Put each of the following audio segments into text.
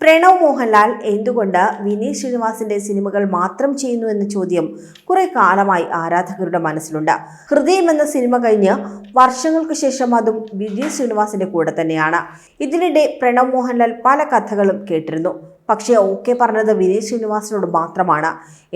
പ്രണവ് മോഹൻലാൽ എന്തുകൊണ്ട് വിനീത് ശ്രീനിവാസിന്റെ സിനിമകൾ മാത്രം ചെയ്യുന്നു എന്ന ചോദ്യം കുറെ കാലമായി ആരാധകരുടെ മനസ്സിലുണ്ട്. ഹൃദയം എന്ന സിനിമ കഴിഞ്ഞ് വർഷങ്ങൾക്ക് ശേഷം അതും വിനീത് ശ്രീനിവാസിന്റെ കൂടെ തന്നെയാണ്. ഇതിനിടെ പ്രണവ് മോഹൻലാൽ പല കഥകളും കേട്ടിരുന്നു. പക്ഷേ ഓക്കെ പറഞ്ഞത് വിനീത് ശ്രീനിവാസിനോട് മാത്രമാണ്.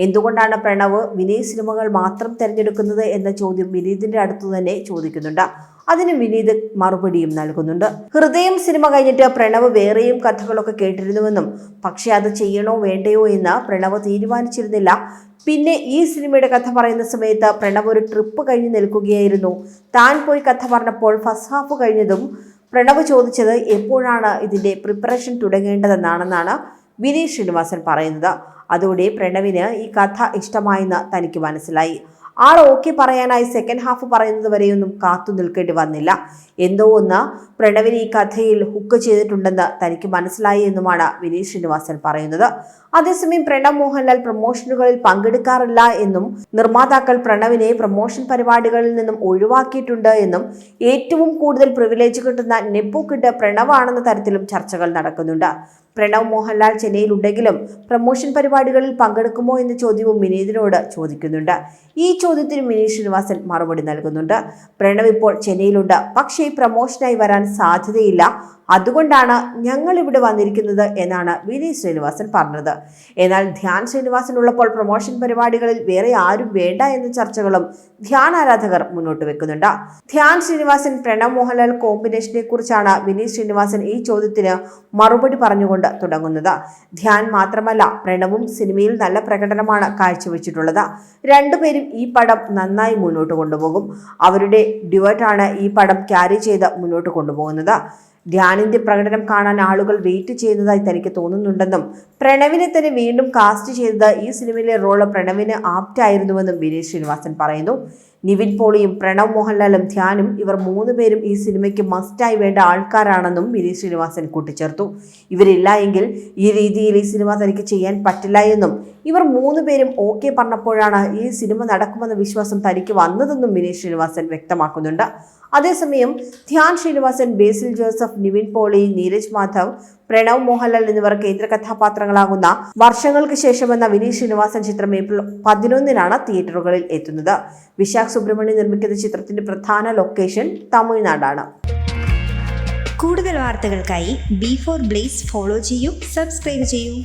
എന്തുകൊണ്ടാണ് പ്രണവ് വിനീത് സിനിമകൾ മാത്രം തിരഞ്ഞെടുക്കുന്നത് എന്ന ചോദ്യം വിനീതിന്റെ അടുത്തു തന്നെ ചോദിക്കുന്നുണ്ട്. അതിന് വിനീത് മറുപടിയും നൽകുന്നുണ്ട്. ഹൃദയം സിനിമ കഴിഞ്ഞിട്ട് പ്രണവ് വേറെയും കഥകളൊക്കെ കേട്ടിരുന്നുവെന്നും പക്ഷെ അത് ചെയ്യണോ വേണ്ടയോ എന്ന് പ്രണവ് തീരുമാനിച്ചിരുന്നില്ല. പിന്നെ ഈ സിനിമയുടെ കഥ പറയുന്ന സമയത്ത് പ്രണവ് ഒരു ട്രിപ്പ് കഴിഞ്ഞ് നിൽക്കുകയായിരുന്നു. താൻ പോയി കഥ പറഞ്ഞപ്പോൾ ഫസ്റ്റ് ഹാഫ് കഴിഞ്ഞതും പ്രണവ് ചോദിച്ചത് എപ്പോഴാണ് ഇതിന്റെ പ്രിപ്പറേഷൻ തുടങ്ങേണ്ടതെന്നാണെന്നാണ് വിനീത് ശ്രീനിവാസൻ പറയുന്നത്. അതോടെ പ്രണവിന് ഈ കഥ ഇഷ്ടമായെന്ന് തനിക്ക് മനസ്സിലായി. ആൾ ഓക്കെ പറയാനായി സെക്കൻഡ് ഹാഫ് പറയുന്നത് വരെയൊന്നും കാത്തു നിൽക്കേണ്ടി വന്നില്ല. എന്തോ ഒന്ന് പ്രണവിന് ഈ കഥയിൽ ഹുക്ക് ചെയ്തിട്ടുണ്ടെന്ന് തനിക്ക് മനസ്സിലായി എന്നുമാണ് വിനീത് ശ്രീനിവാസൻ പറയുന്നത്. അതേസമയം പ്രണവ് മോഹൻലാൽ പ്രൊമോഷനുകളിൽ പങ്കെടുക്കാറില്ല എന്നും നിർമ്മാതാക്കൾ പ്രണവിനെ പ്രൊമോഷൻ പരിപാടികളിൽ നിന്നും ഒഴിവാക്കിയിട്ടുണ്ട് എന്നും ഏറ്റവും കൂടുതൽ പ്രിവിലേജ് കിട്ടുന്ന നെപ്പു കിട്ട് പ്രണവാണെന്ന തരത്തിലും ചർച്ചകൾ നടക്കുന്നുണ്ട്. പ്രണവ് മോഹൻലാൽ ചെന്നൈയിലുണ്ടെങ്കിലും പ്രമോഷൻ പരിപാടികളിൽ പങ്കെടുക്കുമോ എന്ന ചോദ്യവും വിനീതിനോട് ചോദിക്കുന്നുണ്ട്. ഈ ചോദ്യത്തിന് വിനീത് ശ്രീനിവാസൻ മറുപടി നൽകുന്നുണ്ട്. പ്രണവ് ഇപ്പോൾ ചെന്നൈയിലുണ്ട്. പക്ഷേ പ്രമോഷനായി വരാൻ സാധ്യതയില്ല. അതുകൊണ്ടാണ് ഞങ്ങൾ ഇവിടെ വന്നിരിക്കുന്നത് എന്നാണ് വിനീത് ശ്രീനിവാസൻ പറഞ്ഞത്. എന്നാൽ ധ്യാൻ ശ്രീനിവാസൻ ഉള്ളപ്പോൾ പ്രൊമോഷൻ പരിപാടികളിൽ വേറെ ആരും വേണ്ട എന്ന ചർച്ചകളും ധ്യാൻ ആരാധകർ മുന്നോട്ട് വെക്കുന്നുണ്ട്. ധ്യാൻ ശ്രീനിവാസൻ പ്രണവ് മോഹൻലാൽ കോമ്പിനേഷനെ കുറിച്ചാണ് വിനീത് ശ്രീനിവാസൻ ഈ ചോദ്യത്തിന് മറുപടി പറഞ്ഞുകൊണ്ട് തുടങ്ങുന്നത്. ധ്യാൻ മാത്രമല്ല പ്രണവും സിനിമയിൽ നല്ല പ്രകടനമാണ് കാഴ്ചവെച്ചിട്ടുള്ളത്. രണ്ടുപേരും ഈ പടം നന്നായി മുന്നോട്ട് കൊണ്ടുപോകും. അവരുടെ ഡ്യുവറ്റാണ് ഈ പടം ക്യാരി ചെയ്ത് മുന്നോട്ട് കൊണ്ടുപോകുന്നത്. ധ്യാനിന്റെ പ്രകടനം കാണാൻ ആളുകൾ വെയിറ്റ് ചെയ്യുന്നതായി തനിക്ക് തോന്നുന്നുണ്ടെന്നും പ്രണവിനെ തന്നെ വീണ്ടും കാസ്റ്റ് ചെയ്തത് ഈ സിനിമയിലെ റോൾ പ്രണവിന് ആപ്റ്റായിരുന്നുവെന്നും വിനീത് ശ്രീനിവാസൻ പറയുന്നു. നിവിൻ പോളിയും പ്രണവ് മോഹൻലാലും ധ്യാനും ഇവർ മൂന്ന് പേരും ഈ സിനിമയ്ക്ക് മസ്റ്റായി വേണ്ട ആൾക്കാരാണെന്നും വിനീത് ശ്രീനിവാസൻ കൂട്ടിച്ചേർത്തു. ഇവരില്ല എങ്കിൽ ഈ രീതിയിൽ ഈ സിനിമ തനിക്ക് ചെയ്യാൻ പറ്റില്ല എന്നും ഇവർ മൂന്ന് പേരും ഓക്കെ പറഞ്ഞപ്പോഴാണ് ഈ സിനിമ നടക്കുമെന്ന വിശ്വാസം തനിക്ക് വന്നതെന്നും വിനീത് ശ്രീനിവാസൻ വ്യക്തമാക്കുന്നുണ്ട്. അതേസമയം ധ്യാൻ ശ്രീനിവാസൻ ബേസിൽ ജോസഫ് നിവിൻ പോളി നീരജ് മാധവ് പ്രണവ് മോഹൻലാൽ എന്നിവർ കേന്ദ്ര കഥാപാത്രങ്ങളാകുന്ന വർഷങ്ങൾക്ക് ശേഷമെന്ന വിനീഷ് ശ്രീനിവാസൻ ചിത്രം ഏപ്രിൽ പതിനൊന്നിനാണ് തിയേറ്ററുകളിൽ എത്തുന്നത്. വിശാഖ് സുബ്രഹ്മണ്യം നിർമ്മിക്കുന്ന ചിത്രത്തിന്റെ പ്രധാന ലൊക്കേഷൻ തമിഴ്നാടാണ്. കൂടുതൽ വാർത്തകൾക്കായി ബി ഫോർ ബ്ലേസ് ഫോളോ ചെയ്യൂ സബ്സ്ക്രൈബ് ചെയ്യൂ.